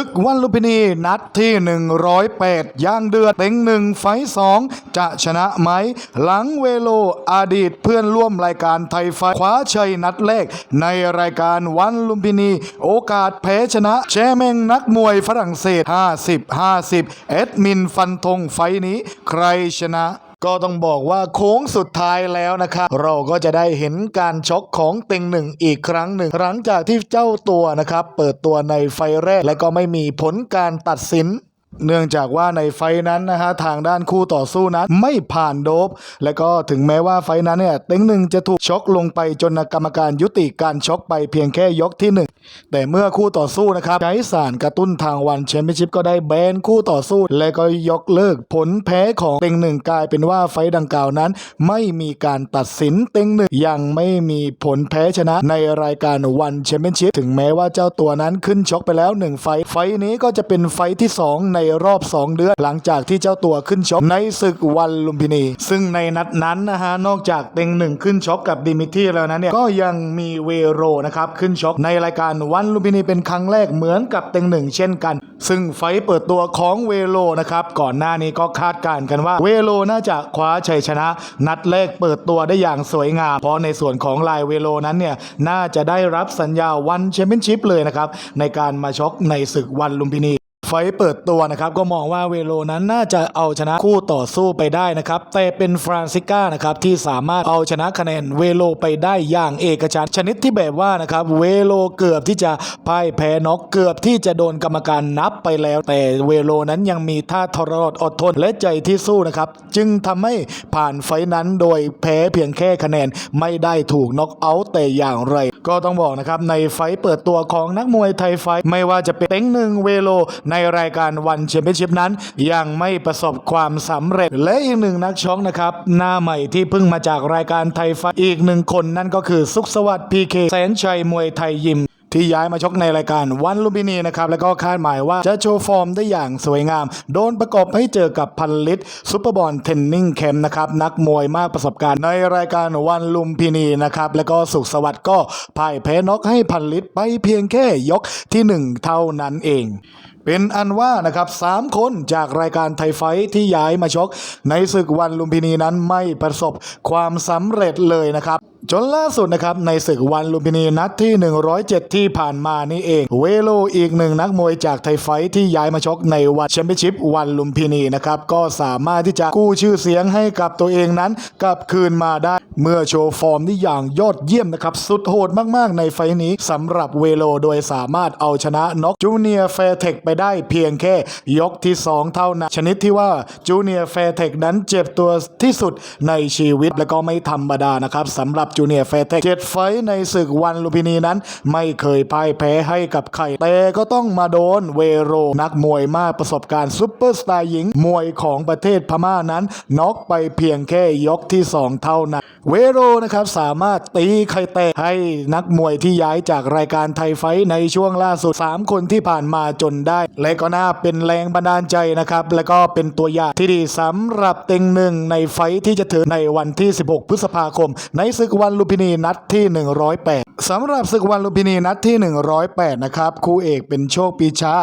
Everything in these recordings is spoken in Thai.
ศึกวันลุมพินีนัดที่ 108ย่างเดือดเต็งหนึ่งไฟสองจะชนะไหม หลังเวโลอดีตเพื่อนร่วมรายการไทยไฟคว้าชัยนัดแรก ในรายการวันลุมพินี โอกาสแพ้ชนะแชเมงนักมวยฝรั่งเศส 50-50 เอ็ดมินฟันธงไฟนี้ ใครชนะ ก็ต้องบอกว่าโค้งสุดท้ายแล้วนะครับเราก็จะได้เห็นการช็อกของเต็งหนึ่งอีกครั้งหนึ่ง หลังจากที่เจ้าตัวนะครับเปิดตัวในไฟแรกและก็ไม่มีผลการตัดสิน เนื่องจากว่าในไฟนั้นนะฮะทางด้านคู่ต่อสู้นั้นไม่ผ่านโดบ และก็ถึงแม้ว่าไฟนั้นเนี่ยเต็งหนึ่งจะถูกชกลงไปจนกรรมการยุติการชกไปเพียงแค่ยกที่หนึ่งแต่เมื่อคู่ต่อสู้นะครับใช้สารกระตุ้นทางวันแชมเปี้ยนชิพก็ได้แบนคู่ต่อสู้ และก็ยกเลิกผลแพ้ของเต็งหนึ่งกลายเป็นว่าไฟดังกล่าวนั้น ไม่มีการตัดสินเต็งหนึ่งยังไม่มีผลแพ้ชนะในรายการวันแชมเปี้ยนชิพถึงแม้ว่าเจ้าตัวนั้นขึ้นชกไปแล้วหนึ่งไฟไฟนี้ก็จะเป็นไฟที่สองในรอบ 2 เดือน หลังจากที่เจ้าตัวขึ้นชกในศึกวันลุมพินี ซึ่งในนัดนั้นนะฮะนอกจากเต็งหนึ่งขึ้นชกกับดิมิทีแล้วนั้นเนี่ยก็ยังมีเวโรนะครับขึ้นชกในรายการวันลุมพินีเป็นครั้งแรกเหมือนกับเต็งหนึ่งเช่นกัน ซึ่งไฟเปิดตัวของเวโรนะครับก่อนหน้านี้ก็คาดการณ์กันว่าเวโรน่าจะคว้าชัยชนะ นัดแรกเปิดตัวได้อย่างสวยงาม เพราะในส่วนของลายเวโรนั้นเนี่ยน่าจะได้รับสัญญาวันแชมเปี้ยนชิพเลยนะครับในการมาชกในศึกวันลุมพินี ไฟเปิดตัวนะครับก็มองว่าเวโลนั้นน่าจะเอาชนะคู่ต่อสู้ไปได้นะครับแต่เป็นฟรานซิก้านะครับที่สามารถเอาชนะคะแนนเวโลไปได้อย่างเอกฉันชนิดที่แบบว่านะครับเวโลเกือบที่จะพ่ายแพ้น็อกเกือบที่จะโดนกรรมการนับไปแล้ว แต่เวโลนั้นยังมีท่าทรหดอดทนและใจที่สู้นะครับจึงทำให้ผ่านไฟนั้นโดยแพ้เพียงแค่คะแนนไม่ได้ถูกน็อกเอาท์แต่อย่างไร ก็ต้องบอกนะครับในไฟเปิดตัวของนักมวยไทยไฟไม่ว่าจะเป็นเต็งหนึ่งเวโลในรายการวันแชมเปี้ยนชิพนั้น ยังไม่ประสบความสำเร็จ และอีกหนึ่งนักชกนะครับ หน้าใหม่ที่เพิ่งมาจากรายการไทยไฟท์อีกหนึ่งคนนั่นก็คือสุขสวัสดิ์พีเคแสนชัยมวยไทยยิมที่ย้ายมาชกในรายการวันลุมพินีนะครับ แล้วก็คาดหมายว่าจะโชว์ฟอร์มได้อย่างสวยงาม โดนประกบให้เจอกับพันลิตซุปเปอร์บอลเทนนิ่งแคมป์นะครับ นักมวยมากประสบการณ์ในรายการวันลุมพินีนะครับ แล้วก็สุขสวัสดิ์ก็พ่ายแพ้น็อกให้พันลิตไปเพียงแค่ยกที่หนึ่งเท่านั้นเอง เป็นอันว่านะครับสามคนจากรายการไทยไฟที่ย้ายมาชก ในศึกวันลุมพินีนั้นไม่ประสบความสำเร็จเลยนะครับจนล่าสุดนะครับในศึกวันลุมพินีนัดที่ 107 ที่ผ่านมานี่เอง เวโลอีกหนึ่งนักมวยจากไทยไฟที่ย้ายมาชกในวันแชมเปี้ยนชิพวันลุมพินีนะครับก็สามารถที่จะกู้ชื่อเสียงให้กับตัวเองนั้นกลับคืนมาได้ เมื่อโชว์ฟอร์มที่อย่างยอดเยี่ยมนะครับสุดโหดมากๆ ในไฟท์นี้สำหรับเวโลโดยสามารถเอาชนะน็อกจูเนียร์แฟร์เทคไปได้เพียงแค่ยกที่ 2 เท่านั้น ชนิดที่ว่าจูเนียร์แฟร์เทคนั้นเจ็บตัวที่สุดในชีวิตและก็ไม่ธรรมดานะครับสำหรับจูเนียร์แฟร์เทคเจ็ดไฟในศึกวันลุมพินีนั้น ไม่เคยพ่ายแพ้ให้กับใครแต่ก็ต้องมาโดนเวโรนักมวยมากประสบการณ์ซุปเปอร์สตาร์หญิง มวยของประเทศพม่านั้นน็อกไปเพียงแค่ยกที่ 2 เท่านั้น เวโรนะครับสามารถตีไข่แตกให้นักมวยที่ย้ายจากรายการไทยไฟในช่วงล่าสุด 3 คนที่ผ่านมาจนได้และก็น่าเป็นแรงบันดาลใจนะครับ และก็เป็นตัวอย่างที่ดีสำหรับเต็งหนึ่งในไฟที่จะถึงในวันที่ 16 พฤษภาคม ในศึกวันลุมพินีนัดที่ 108สำหรับศึกวันลุมพินีนัดที่ 108 นะครับคู่เอกเป็นโชคปีชา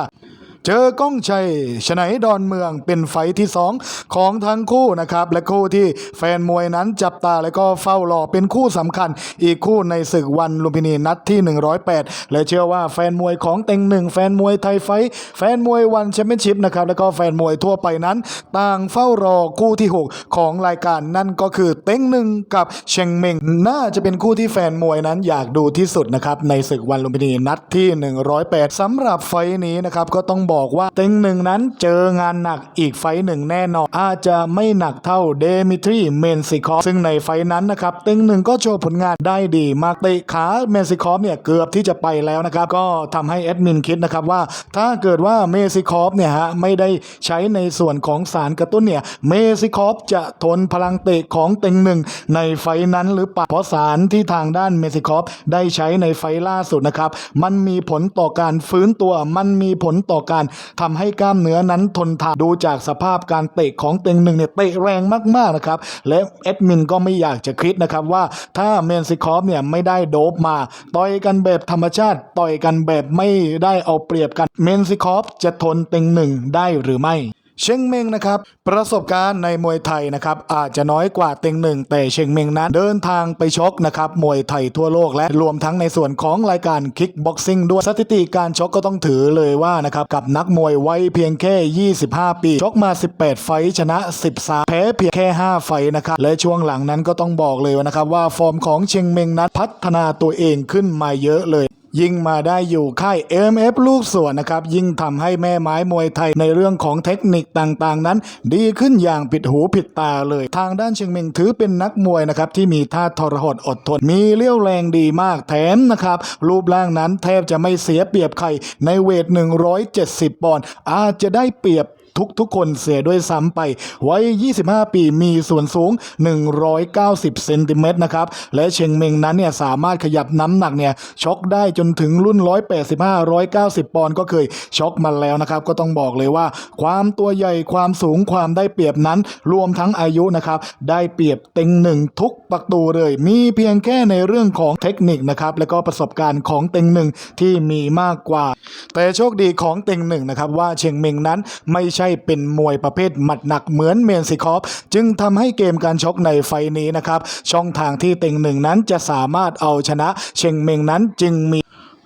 เจอก้องชัยชนัยดอนเมืองเป็นไฟที่ 2 ของทั้งคู่นะครับ และคู่ที่แฟนมวยนั้นจับตาและก็เฝ้ารอเป็นคู่สำคัญ อีกคู่ในศึกวันลุมพินีนัดที่ 108 และเชื่อว่าแฟนมวยของเต็งหนึ่งแฟนมวยไทยไฟ แฟนมวยวันแชมเปี้ยนชิพนะครับแล้วก็แฟนมวยทั่วไปนั้น ต่างเฝ้ารอคู่ที่ 6 ของรายการนั่นก็คือเต็งหนึ่งกับเชงเมงน่าจะเป็นคู่ที่แฟนมวยนั้นอยากดูที่สุดนะครับในศึกวันลุมพินีนัดที่ 108สำหรับไฟนี้นะครับก็ต้องบอกอกว่าเต็งหนึ่งนั้นเจองานหนักอีกไฟหนึ่งแน่นอน อาจจะไม่หนักเท่าเดมิทรีเมนซิคอฟซึ่งในไฟนั้นนะครับเต็งหนึ่งก็โชว์ผลงานได้ดีมากเตะขาเมนซิคอฟเนี่ยเกือบที่จะไปแล้วนะครับก็ทำให้แอดมินคิดนะครับว่าถ้าเกิดว่าเมซิคอฟเนี่ยฮะไม่ได้ใช้ในส่วนของสารกระตุ้นเนี่ยเมซิคอฟจะทนพลังเตะของเต็งหนึ่งในไฟนั้นหรือเปล่าเพราะสารที่ทางด้านเมซิคอฟได้ใช้ในไฟล่าสุดนะครับมันมีผลต่อการฟื้นตัวมันมีผลต่อการทำให้กล้ามเนื้อนั้นทนทานดูจากสภาพการเตะของเต็งหนึ่งเนี่ยเตะแรงมากๆนะครับ และเอ็ดมินก็ไม่อยากจะคิดนะครับว่าถ้าเมนซิคอฟเนี่ยไม่ได้โดบมา ต่อยกันแบบธรรมชาติ ต่อยกันแบบไม่ได้เอาเปรียบกัน เมนซิคอฟจะทนเต็งหนึ่งได้หรือไม่ เชงเมงนะครับประสบการณ์ในมวยไทยนะครับอาจจะน้อยกว่าเต็งหนึ่งแต่เชงเมงนั้นเดินทางไปชกนะครับมวยไทยทั่วโลกและรวมทั้งในส่วนของรายการคิกบ็อกซิ่งด้วยสถิติการชกก็ต้องถือเลยว่านะครับกับนักมวยวัยเพียงแค่ 25 ปี ชกมา 18 ไฟชนะ 13 แพ้เพียงแค่ 5 ไฟนะครับและช่วงหลังนั้นก็ต้องบอกเลยนะครับว่าฟอร์มของเชงเมงนั้นพัฒนาตัวเองขึ้นมาเยอะเลย ยิ่งมาได้อยู่ค่าย MF ลูกสวนนะครับ ยิ่งทำให้แม่ไม้มวยไทยในเรื่องของเทคนิคต่างๆ นั้น ดีขึ้นอย่างผิดหูผิดตาเลย ทางด้านเชียงเมงถือเป็นนักมวยนะครับที่มีท่าทรหดอดทน มีเลี้ยวแรงดีมากแถมนะครับ รูปร่างนั้นแทบจะไม่เสียเปรียบใครในเวท 170 ปอนด์อาจจะได้เปรียบ ทุกทุกๆ คนเสียด้วยซ้ำไปไวัย25 ปีมีส่วนสูง 190 เซนติเมตรนะครับ และเชงเมงนั้นเนี่ยสามารถขยับน้ำหนักเนี่ยช็อกได้จนถึงรุ่น 185 190 ปอนด์ก็เคยช็อกมาแล้วนะครับ ก็ต้องบอกเลยว่า ความตัวใหญ่ความสูงความได้เปรียบนั้น รวมทั้งอายุนะครับ ได้เปรียบเต็งหนึ่งทุกประตูเลย มีเพียงแค่ในเรื่องของเทคนิคนะครับ และก็ประสบการณ์ของเต็งหนึ่งที่มีมากกว่า แต่โชคดีของเต็งหนึ่งนะครับว่าเชียงเมงนั้นไม่ใช่เป็นมวยประเภทหมัดหนักเหมือนเมนซิคอฟจึงทำให้เกมการชกในไฟล์นี้นะครับ ช่องทางที่เต็งหนึ่งนั้นจะสามารถเอาชนะเชงเมงนั้นจึงมี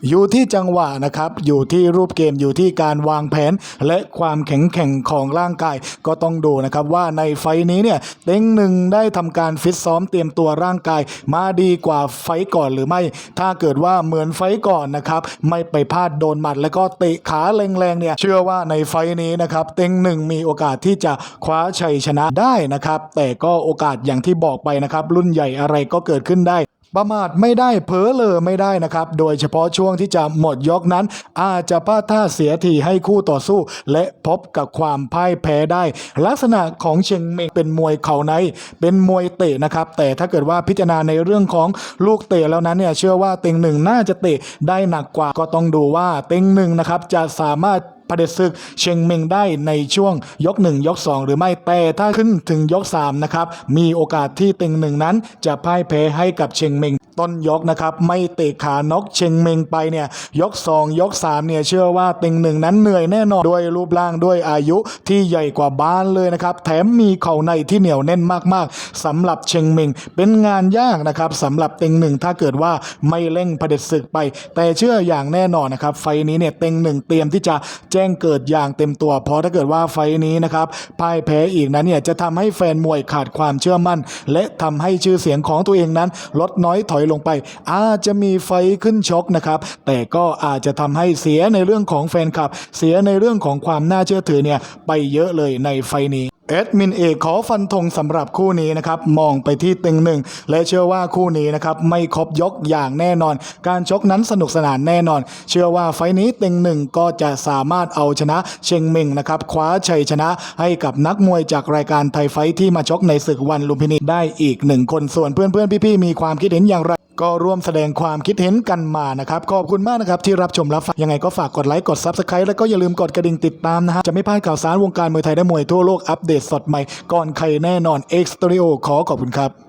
อยู่ที่จังหวะนะครับ อยู่ที่รูปเกมอยู่ที่การวางแผน และความแข็งแกร่งของร่างกายก็ต้องดูนะครับว่าในไฟนี้เนี่ยเต็งหนึ่งได้ทำการฟิตซ้อมเตรียมตัวร่างกายมาดีกว่าไฟก่อนหรือไม่ ถ้าเกิดว่าเหมือนไฟก่อนนะครับไม่ไปพลาดโดนหมัด แล้วก็เตะขาแรงๆเนี่ยเชื่อว่าในไฟนี้นะครับเต็งหนึ่งมีโอกาสที่จะคว้าชัยชนะได้นะครับแต่ก็โอกาสอย่างที่บอกไปนะครับรุ่นใหญ่อะไรก็เกิดขึ้นได้ ประมาทไม่ได้เผลอเลอไม่ได้นะครับ โดยเฉพาะช่วงที่จะหมดยกนั้น อาจจะพลาดท่าเสียทีให้คู่ต่อสู้ และพบกับความพ่ายแพ้ได้ ลักษณะของเชียงเมงเป็นมวยเข่าใน เป็นมวยเตะนะครับ แต่ถ้าเกิดว่าพิจารณาในเรื่องของลูกเตะแล้วนั้นเนี่ยเชื่อว่าเต็งหนึ่งน่าจะเตะได้หนักกว่าก็ต้องดูว่าเต็งหนึ่งนะครับจะสามารถ เด็จศึกเชงเมงได้ในช่วงยก 1 ยก 2 หรือไม่แต่ถ้าขึ้นถึงยก3นะครับมีโอกาสที่เต็งหนึ่งนั้นจะพ่ายแพ้ให้กับเชงเมง ต้นยกนะครับไม่เตะขานกเชงเมงไปเนี่ยยก 2 ยก3เนี่ยเชื่อว่าเต็งหนึ่งนั้นเหนื่อยแน่นอนด้วยรูปร่างด้วยอายุที่ใหญ่กว่าบ้านเลยนะครับแถมมีเข่าในที่เหนียวแน่นมากๆสำหรับเชงเมงเป็นงานยากนะครับสำหรับเต็งหนึ่งถ้าเกิดว่าไม่เร่งเผด็จศึกไป แต่เชื่ออย่างแน่นอนนะครับไฟนี้เนี่ยเต็งหนึ่งเตรียมที่จะแจ้งเกิดอย่างเต็มตัว เพราะถ้าเกิดว่าไฟนี้นะครับพ่ายแพ้อีกนั้นเนี่ยจะทำให้แฟนมวยขาดความเชื่อมั่น และทำให้ชื่อเสียงของตัวเองนั้นลดน้อยถอยลงไป อาจจะมีไฟขึ้นช็อกนะครับ แต่ก็อาจจะทำให้เสียในเรื่องของแฟนคลับ เสียในเรื่องของความน่าเชื่อถือเนี่ยไปเยอะเลยในไฟนี้เอ็ดมินเอกขอฟันธงสำหรับคู่นี้นะครับมองไปที่ต็งหนึ่งและเชื่อว่าคู่นี้นะครับไม่ครบยกอย่างแน่นอน การชกนั้นสนุกสนานแน่นอน เชื่อว่าไฟนี้ต็งหนึ่งก็จะสามารถเอาชนะเชงเมงนะครับคว้าชัยชนะให้กับนักมวยจากรายการไทยไฟท์ที่มาชกในศึกวันลุมพินีได้อีกหนึ่งคนส่วนเพื่อนๆพี่ๆมีความคิดเห็นอย่างไร ก็ร่วมแสดงความคิดเห็นกันมานะครับขอบคุณมากนะครับที่รับชมรับฟังยังไงก็ฝากกดไลค์กด Subscribe แล้วก็อย่าลืมกดกระดิ่งติดตามนะฮะจะไม่พลาดข่าวสารวงการมวยไทยและมวยทั่วโลกอัปเดตสดใหม่ก่อนใครแน่นอนเอ็กซ์ตรีโอขอขอบคุณครับ